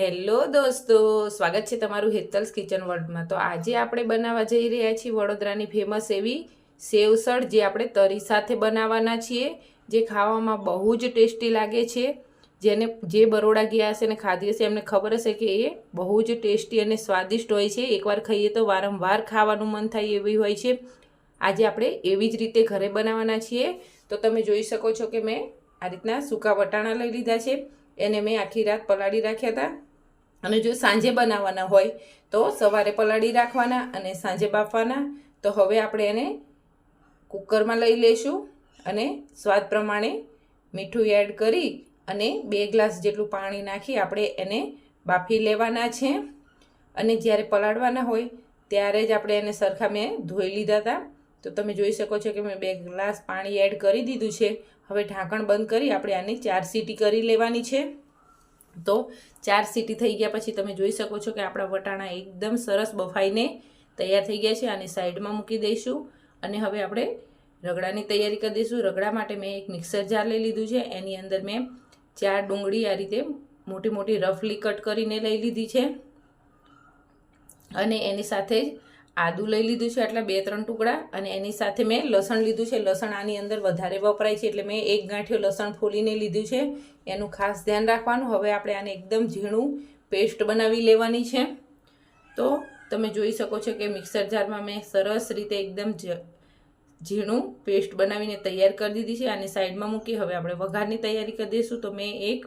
Hello દોસ્તો, સ્વાગત છે તમારું હેતલ્સ કિચન વર્લ્ડમાં. તો આજે આપણે બનાવવા જઈ રહ્યા છીએ વડોદરાની ફેમસ એવી સેવસળ જે આપણે તરી સાથે બનાવવાના છીએ, જે ખાવામાં બહુ જ ટેસ્ટી લાગે છે. જેને, જે બરોડા ગયા હશે ને ખાધી હશે, એમને ખબર હશે કે એ બહુ જ ટેસ્ટી અને સ્વાદિષ્ટ હોય છે. એકવાર ખાઈએ તો વારંવાર ખાવાનું મન થાય એવી હોય છે. આજે આપણે એવી જ રીતે ઘરે બનાવવાના છીએ. તો તમે જોઈ શકો છો કે મેં આ રીતના સૂકા વટાણા લઈ લીધા છે. એને મેં આખી રાત પલાળી રાખ્યા હતા. અને જો સાંજે બનાવવાના હોય તો સવારે પલાળી રાખવાના અને સાંજે બાફવાના. તો હવે આપણે એને કુકરમાં લઈ લઈશું અને સ્વાદ પ્રમાણે મીઠું એડ કરી અને બે ગ્લાસ જેટલું પાણી નાખી આપણે એને બાફી લેવાના છે. અને જ્યારે પલાળવાના હોય ત્યારે જ આપણે એને સરખા મેં ધોઈ લીધા હતા. તો તમે જોઈ શકો છો કે મેં બે ગ્લાસ પાણી એડ કરી દીધું છે. હવે ઢાંકણ બંધ કરી આપણે આની ચાર સીટી કરી લેવાની છે. તો ચાર સીટી થઈ ગયા પછી તમે જોઈ શકો છો કે આપણા વટાણા એકદમ સરસ બફાઈને તૈયાર થઈ ગયા છે આને સાઈડમાં મૂકી દઈશું અને હવે આપણે રગડાની તૈયારી કરી દઈશું. રગડા માટે મેં એક મિક્સર જાર લઈ લીધું છે. એની અંદર મેં ચાર ડુંગળી આ રીતે મોટી મોટી રફલી કટ કરીને લઈ લીધી છે. અને એની સાથે જ આદું લઈ લીધું છે આટલા બે ત્રણ ટુકડા અને એની સાથે મેં લસણ લીધું છે. લસણ આની અંદર વધારે વપરાય છે એટલે મેં એક ગાંઠિયો લસણ ફોલીને લીધું છે. એનું ખાસ ધ્યાન રાખવાનું. હવે આપણે આને એકદમ ઝીણું પેસ્ટ બનાવી લેવાની છે. તો તમે જોઈ શકો છો કે મિક્સર જારમાં મેં સરસ રીતે એકદમ ઝીણું પેસ્ટ બનાવીને તૈયાર કરી દીધી છે. આને સાઈડમાં મૂકી હવે આપણે વઘારની તૈયારી કરી દઈશું. તો મેં એક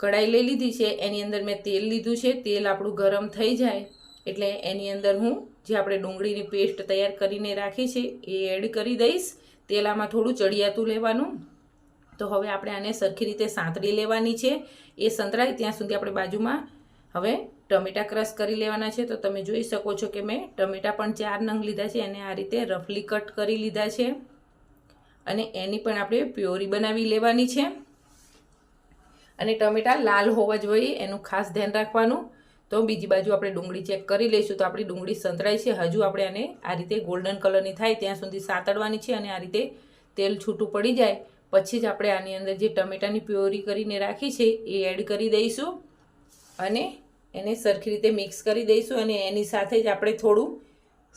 કઢાઈ લઈ લીધી છે. એની અંદર મેં તેલ લીધું છે. તેલ આપણું ગરમ થઈ જાય. એટલે એની અંદર હું જે આપણે ડુંગળીની પેસ્ટ તૈયાર કરીને રાખી છે, એ એડ કરી દઈશ. તેલ આમાં થોડું ચડિયાતું લેવાનું. તો હવે આપણે આને સરખી રીતે સાંતળી લેવાની છે. એ સંતળાય ત્યાં સુધી આપણે બાજુમાં હવે ટમેટા ક્રશ કરી લેવાના છે. તો તમે જોઈ શકો છો કે મેં ટમેટા પણ ચાર નંગ લીધા છે. એને આ રીતે રફલી કટ કરી લીધા છે. અને એની પણ આપણે પ્યોરી બનાવી લેવાની છે. અને ટમેટા લાલ હોવા જોઈએ. એનું ખાસ ધ્યાન રાખવાનું. તો બીજી બાજુ આપણે ડુંગળી ચેક કરી લઈશું તો આપણી ડુંગળી સંતરાઈ છે. હજુ આપણે આને આ રીતે ગોલ્ડન કલરની થાય, ત્યાં સુધી સાતડવાની છે અને આ રીતે તેલ છૂટું પડી જાય. પછી જ આપણે આની અંદર જે ટમેટાની પ્યોરી કરીને રાખી છે, એ એડ કરી દઈશું અને એને સરખી રીતે મિક્સ કરી દઈશું અને એની સાથે જ આપણે થોડું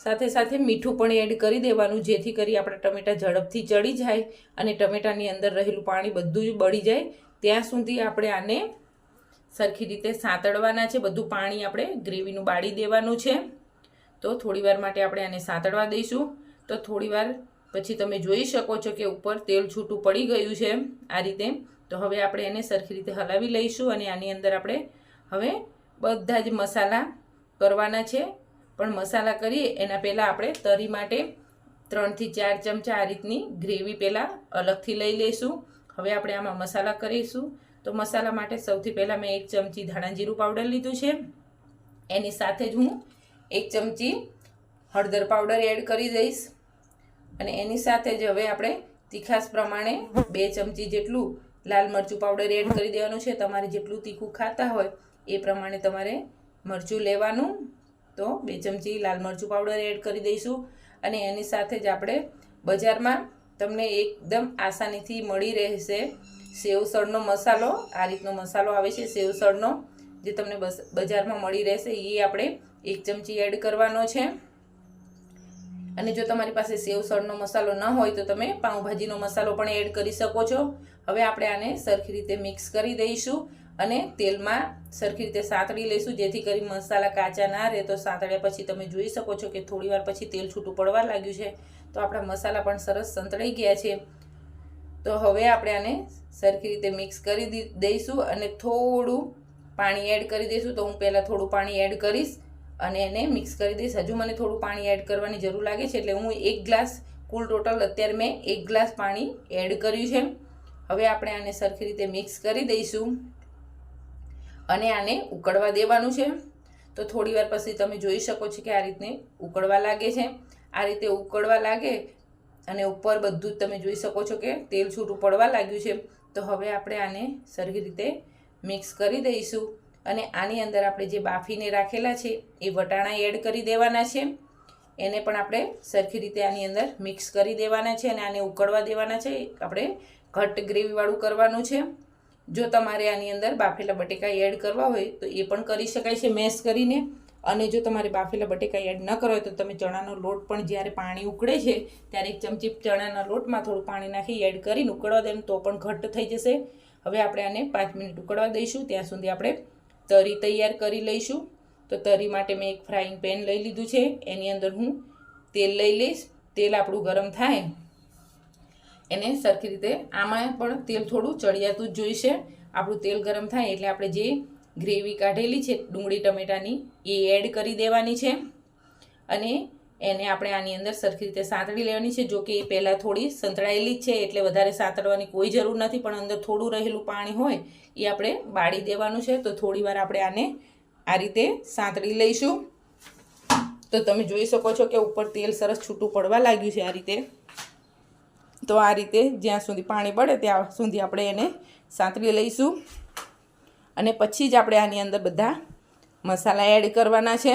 સાથે સાથે મીઠું પણ એડ કરી દેવાનું, જેથી કરી આપણા ટમેટા ઝડપથી ચડી જાય અને ટમેટાની અંદર રહેલું પાણી બધું જ બળી જાય. ત્યાં સુધી આપણે આને સરખી રીતે સાંતળવાના છે. બધું પાણી આપણે ગ્રેવીનું બાળી દેવાનું છે. તો થોડીવાર માટે આપણે આને સાંતળવા દઈશું. તો થોડીવાર પછી તમે જોઈ શકો છો કે ઉપર તેલ છૂટું પડી ગયું છે આ રીતે. તો હવે આપણે એને સરખી રીતે હલાવી લઈશું અને આની અંદર આપણે હવે બધા જ મસાલા કરવાના છે. પણ મસાલા કરીએ એના પહેલાં આપણે તરી માટે ત્રણથી ચાર ચમચા આ રીતની ગ્રેવી પહેલાં અલગથી લઈ લઈશું. હવે આપણે આમાં મસાલા કરીશું. તો મસાલા માટે સૌથી પહેલાં મેં એક ચમચી ધાણા જીરું પાવડર લીધું છે. એની સાથે જ હું એક ચમચી હળદર પાવડર એડ કરી દઈશ. અને એની સાથે જ હવે આપણે તીખાસ પ્રમાણે બે ચમચી જેટલું લાલ મરચું પાવડર એડ કરી દેવાનું છે. તમારે જેટલું તીખું ખાતા હોય એ પ્રમાણે તમારે મરચું લેવાનું. તો બે ચમચી લાલ મરચું પાવડર એડ કરી દઈશું. અને એની સાથે જ આપણે બજારમાં તમને એકદમ આસાનીથી મળી રહેશે સેવસળનો મસાલો, આ રીતનો મસાલો આવે છે સેવસળનો જે તમને બજારમાં મળી રહેશે, એ આપણે એક ચમચી એડ કરવાનો છે. અને જો તમારી પાસે સેવસળનો મસાલો ન હોય, તો તમે પાઉંભાજીનો મસાલો પણ એડ કરી શકો છો. હવે આપણે આને સરખી રીતે મિક્સ કરી દઈશું અને તેલમાં સરખી રીતે સાંતળી લઈશું, જેથી કરી મસાલા કાચા ના રહે. તો સાંતળ્યા પછી તમે જોઈ શકો છો કે થોડીવાર પછી તેલ છૂટું પડવા લાગ્યું છે. તો આપણા મસાલા પણ સરસ સંતળાઈ ગયા છે. તો હવે આપણે આને સરખી રીતે મિક્સ કરી દઈશું અને થોડું પાણી એડ કરી દઈશું. તો હું પહેલાં થોડું પાણી એડ કરીશ અને એને મિક્સ કરી દઈશ. હજુ મને થોડું પાણી એડ કરવાની જરૂર લાગે છે, એટલે હું એક ગ્લાસ કુલ ટોટલ અત્યારે મેં એક ગ્લાસ પાણી એડ કર્યું છે. હવે આપણે આને સરખી રીતે મિક્સ કરી દઈશું અને આને ઉકળવા દેવાનું છે. તો થોડીવાર પછી તમે જોઈ શકો છો કે આ રીતને ઉકળવા લાગે છે. આ રીતે ઉકળવા લાગે અને ઉપર બધું જ તમે જોઈ શકો છો કે તેલ છૂટું પડવા લાગ્યું છે. તો હવે આપણે આને સરખી રીતે મિક્સ કરી દઈશું. અને આની અંદર આપણે જે બાફીને રાખેલા છે એ વટાણા એડ કરી દેવાના છે. એને પણ આપણે સરખી રીતે આની અંદર મિક્સ કરી દેવાના છે અને આને ઉકળવા દેવાના છે. આપણે ઘટ્ટ ગ્રેવીવાળું કરવાનું છે. જો તમારે આની અંદર બાફેલા બટેકા એડ કરવા હોય તો એ પણ કરી શકાય છે મેશ કરીને. અને જો તમારે બાફેલા બટેકા એડ ન કરો તો તમે ચણાનો લોટ પણ જ્યારે પાણી ઉકળે છે, ત્યારે એક ચમચી ચણાના લોટમાં થોડું પાણી નાખી એડ કરીને ઉકળવા દેવાનું, તો પણ ઘટ્ટ થઈ જશે. હવે આપણે આને પાંચ મિનિટ ઉકળવા દઈશું. ત્યાં સુધી આપણે તરી તૈયાર કરી લઈશું. તો તરી માટે મેં એક ફ્રાઈંગ પેન લઈ લીધું છે. એની અંદર હું તેલ લઈ લઈશ. તેલ આપણું ગરમ થાય. એને સરખી રીતે આમાં પણ તેલ થોડું ચડિયાતું જ જોઈશે. આપણું તેલ ગરમ થાય એટલે આપણે જે ગ્રેવી કાઢેલી છે, ડુંગળી, ટમેટાની, એ એડ કરી દેવાની છે. અને એને આપણે આની અંદર સરખી રીતે સાંતળી લેવાની છે, જો કે એ પહેલાં થોડી સંતળાયેલી જ છે, એટલે વધારે સાંતળવાની કોઈ જરૂર નથી, પણ અંદર થોડું રહેલું પાણી હોય, એ આપણે બાળી દેવાનું છે. તો થોડીવાર આપણે આને આ રીતે સાંતળી લઈશું. તો તમે જોઈ શકો છો કે ઉપર તેલ સરસ છૂટું પડવા લાગ્યું છે આ રીતે. તો આ રીતે જ્યાં સુધી પાણી પડે ત્યાં સુધી આપણે એને સાંતળી લઈશું. અને પછી જ આપણે આની અંદર બધા મસાલા એડ કરવાના છે.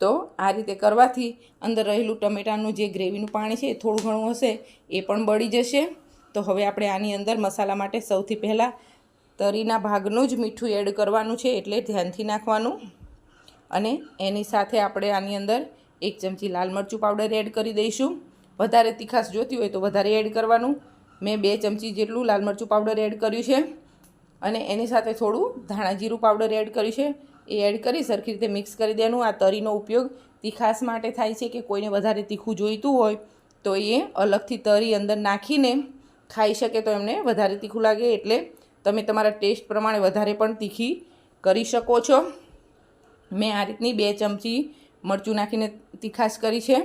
તો આ રીતે કરવાથી અંદર રહેલું ટમેટાનું જે ગ્રેવીનું પાણી છે એ થોડું ઘણું હશે, એ પણ બળી જશે. તો હવે આપણે આની અંદર મસાલા માટે સૌથી પહેલાં તરીના ભાગનું જ મીઠું એડ કરવાનું છે એટલે ધ્યાનથી નાખવાનું. અને એની સાથે આપણે આની અંદર એક ચમચી લાલ મરચું પાવડર એડ કરી દઈશું. વધારે તીખાશ જોતી હોય તો વધારે એડ કરવાનું. મેં બે ચમચી જેટલું લાલ મરચું પાવડર એડ કર્યું છે. અને એની સાથે થોડું ધાણા જીરું પાવડર એડ કર્યું છે. એ એડ કરી સરખી રીતે મિક્સ કરી દેવાનું. આ તરીનો ઉપયોગ તીખાશ માટે થાય છે કે કોઈને વધારે તીખું જોઈતું હોય તો એ અલગથી તરી અંદર નાખીને ખાઈ શકે તો એમને વધારે તીખું લાગે. એટલે તમે તમારા ટેસ્ટ પ્રમાણે વધારે પણ તીખી કરી શકો છો. મેં આ રીતની બે ચમચી મરચું નાખીને તીખાશ કરી છે.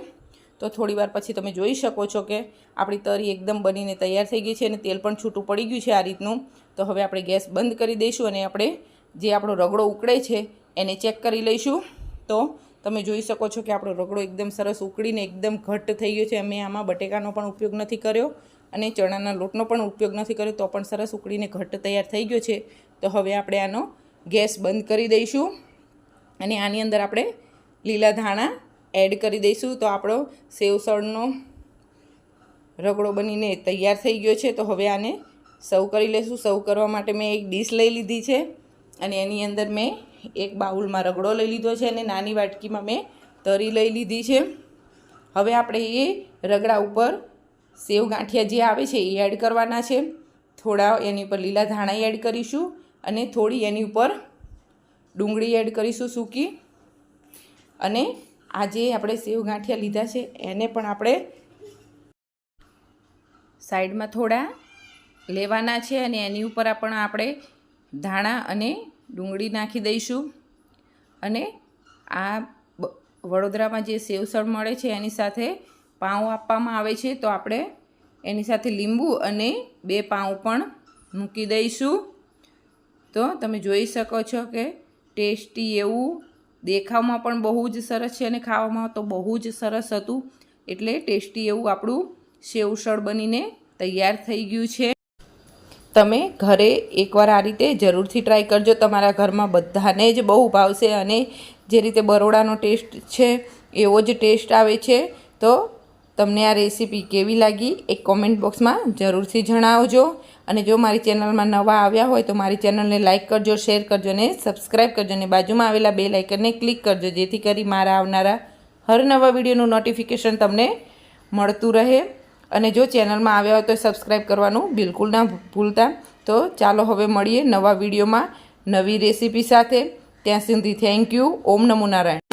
તો થોડી વાર પછી તમે જોઈ શકો છો કે આપણી તરી એકદમ બનીને તૈયાર થઈ ગઈ છે અને તેલ પણ છૂટું પડી ગયું છે આ રીતનું. તો હવે આપણે ગેસ બંધ કરી દઈશું અને આપણે જે આપણો રગડો ઉકળે છે એને ચેક કરી લઈશું. તો તમે જોઈ શકો છો કે આપણો રગડો એકદમ સરસ ઉકળીને એકદમ ઘટ્ટ થઈ ગયો છે. અમે આમાં બટેકાનો પણ ઉપયોગ નથી કર્યો અને ચણાના લોટનો પણ ઉપયોગ નથી કર્યો, તો પણ સરસ ઉકળીને ઘટ્ટ તૈયાર થઈ ગયો છે. તો હવે આપણે આનો ગેસ બંધ કરી દઈશું અને આની અંદર આપણે લીલા ધાણા એડ કરી દઈશું. તો આપણો સેવસળનો રગડો બનીને તૈયાર થઈ ગયો છે. તો હવે આને સર્વ કરી લઈશું સર્વ કરવા માટે મેં એક ડીશ લઈ લીધી છે અને એની અંદર મેં એક બાઉલમાં રગડો લઈ લીધો છે અને નાની વાટકીમાં મેં તરી લઈ લીધી છે. હવે આપણે એ રગડા ઉપર સેવ ગાંઠિયા જે આવે છે એ એડ કરવાના છે. થોડા એની ઉપર લીલા ધાણા એડ કરીશું અને થોડી એની ઉપર ડુંગળી એડ કરીશું સૂકી. અને આ જે આપણે સેવ ગાંઠિયા લીધા છે એને પણ આપણે સાઈડમાં થોડા લેવાના છે અને એની ઉપર પણ આપણે ધાણા અને ડુંગળી નાખી દઈશું. અને આ વડોદરામાં જે સેવસળ મળે છે, એની સાથે પાઉં આપવામાં આવે છે, તો આપણે એની સાથે લીંબુ અને બે પાઉં પણ મૂકી દઈશું. તો તમે જોઈ શકો છો કે ટેસ્ટી એવું દેખાવમાં પણ બહુ જ સરસ છે અને ખાવામાં તો બહુ જ સરસ હતું. એટલે ટેસ્ટી એવું આપણું સેવસળ બનીને તૈયાર થઈ ગયું છે. તમે ઘરે એકવાર આ રીતે જરૂરથી ટ્રાય કરજો. તમારા ઘરમાં બધાને જ બહુ ભાવશે અને જે રીતે બરોડાનો ટેસ્ટ છે, એવો જ ટેસ્ટ આવે છે. તો તમને આ રેસીપી કેવી લાગી એક કોમેન્ટ બોક્સમાં જરૂરથી જણાવજો. અને જો મારી ચેનલમાં નવા આવ્યા હોય તો મારી ચેનલને લાઇક કરજો શેર કરજો અને સબસ્ક્રાઈબ કરજો. અને બાજુમાં આવેલા બે લાઇકનને ક્લિક કરજો, જેથી કરી મારા આવનારા હર નવા વિડીયોનું નોટિફિકેશન તમને મળતું રહે. અને જો ચેનલમાં આવ્યા હોય તો સબસ્ક્રાઈબ કરવાનું બિલકુલ ના ભૂલતા. તો ચાલો હવે મળીએ નવા વિડીયોમાં નવી રેસીપી સાથે. ત્યાં સુધી થેન્ક યુ ઓમ નમો નારાયણ.